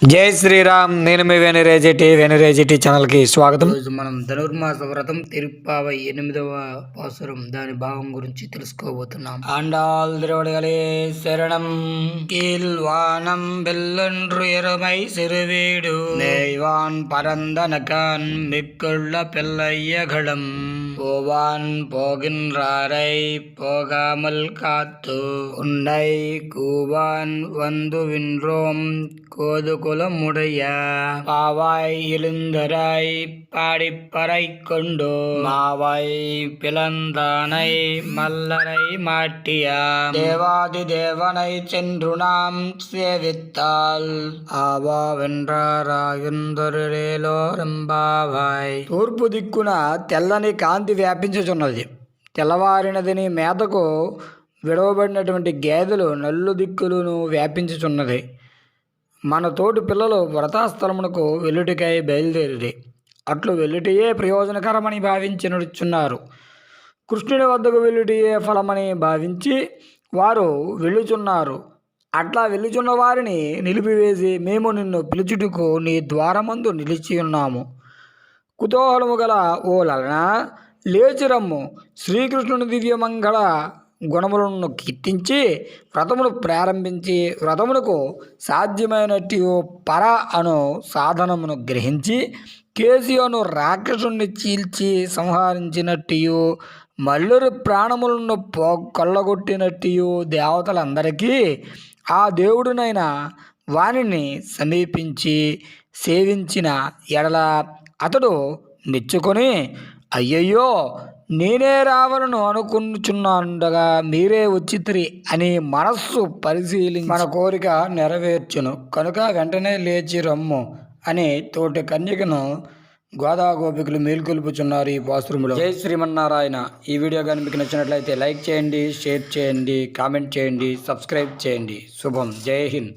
జై శ్రీరామ్ నేను మీ వేణురేజిటి వేణురేజిటి ఛానల్కి స్వాగతం ఈరోజు మనం ధనుర్మాస వ్రతం తిరుప్పావై ఎనిమిదవ అవసరం దాని భావం గురించి తెలుసుకోబోతున్నాం ఆండాల్ తిరువడగలే శరణం கீழ்வானம் బెల్లండ్రు எருமை சிறுவீடு நெய்வான் பரந்த நகான் மிக்குள்ள பிள்ளையகளும் போவான் போகின்றாரை போகாமல் காத்து உன்னை கூவான் வந்து வின்றோம் கோது கோதுகுலமுடைய பாவாய் எழுந்தராய் பாடிப்பறை கொண்டு மாவாய் பிளந்தானை மல்லரை மாட்டிய தேவாதி தேவனை சென்று நாம் சேவித்தால் ஆவா వెంట్రారాయుందరులేలోరంబావాయ్ తూర్పు దిక్కున తెల్లని కాంతి వ్యాపించుచున్నది తెల్లవారినదని మేతకు విడవబడినటువంటి గేదెలు నల్లు దిక్కులను వ్యాపించుచున్నది మన తోటి పిల్లలు వ్రతాస్థలమునకు వెల్లుటికై బయలుదేరిది అట్లు వెల్లుటియే ప్రయోజనకరమని భావించి నడుచున్నారు కృష్ణుడి వద్దకు వెల్లుటియే ఫలమని భావించి వారు వెళ్ళుచున్నారు. అట్లా వెళ్ళుచున్న వారిని నిలిపివేసి మేము నిన్ను పిలుచుటకు నీ ద్వారమందు నిలిచి ఉన్నాము. కుతూహలము గల ఓ లలన లేచిరమ్ము. శ్రీకృష్ణుని దివ్యమంగళ గుణములను కీర్తించి వ్రతమును ప్రారంభించి వ్రతమునకు సాధ్యమైనట్టు పర అను సాధనమును గ్రహించి కేసి రాక్షసుని చీల్చి సంహరించినట్టు మల్లురి ప్రాణములను పో కొల్లగొట్టినట్టు దేవతలందరికీ ఆ దేవుడునైన వానిని సమీపించి సేవించిన ఎడల అతడు మెచ్చుకొని అయ్యయ్యో నేనే రావాలను అనుకుంటున్నాండగా మీరే వచ్చితిరి అని మనస్సు పరిశీలించి మన కోరిక నెరవేర్చును. కనుక వెంటనే లేచి రమ్ము అని తోటి కన్యకను గోదా గోపికలు మేల్కొల్పుచున్నారు ఈ పాశ్రములో జై శ్రీమన్నారాయణ. ఈ వీడియో కానీ మీకు నచ్చినట్లయితే లైక్ చేయండి షేర్ చేయండి కామెంట్ చేయండి సబ్స్క్రైబ్ చేయండి. శుభం. జై హింద్.